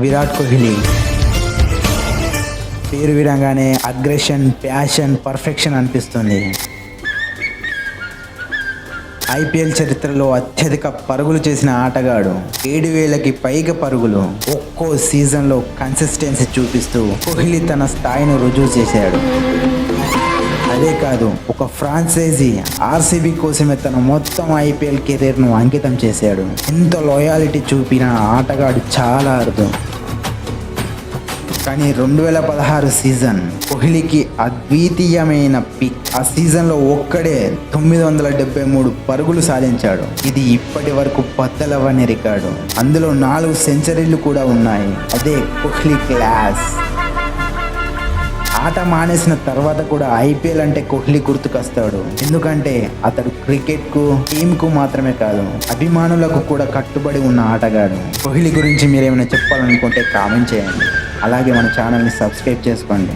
విరాట్ కోహ్లీ. పేరు వినగానే aggression passion perfection అనిపిస్తుంది. ఐపీఎల్ చరిత్రలో అత్యధిక పరుగులు చేసిన ఆటగాడు ఏడు వేలకి పైగా పరుగులు ఒక్కో సీజన్లో కన్సిస్టెన్సీ చూపిస్తూ కోహ్లీ తన స్థాయిని రుజువు చేశాడు. అదే కాదు ఒక ఫ్రాంచైజీ ఆర్సీబీ కోసమే తన మొత్తం ఐపీఎల్ కెరీర్ను అంకితం చేశాడు. ఎంత లాయాలిటీ చూపిన ఆటగాడు చాలా అర్థం కానీ రెండు వేల పదహారు సీజన్ కోహ్లీకి అద్వితీయమైన పిక్ ఆ సీజన్లో ఒక్కడే తొమ్మిది వందల డెబ్బై మూడు పరుగులు సాధించాడు. ఇది ఇప్పటి వరకు బద్దలవ్వని రికార్డు. అందులో నాలుగు సెంచరీలు కూడా ఉన్నాయి. అదే కోహ్లీ క్లాస్ ఆట మానేసిన తర్వాత కూడా ఐపీఎల్ అంటే కోహ్లీ గుర్తుకొస్తాడు. ఎందుకంటే అతడు క్రికెట్కు కు మాత్రమే కాదు అభిమానులకు కూడా కట్టుబడి ఉన్న ఆటగాడు. కోహ్లీ గురించి మీరేమైనా చెప్పాలనుకుంటే కామెంట్ చేయండి. అలాగే మన ఛానల్ని సబ్స్క్రైబ్ చేసుకోండి.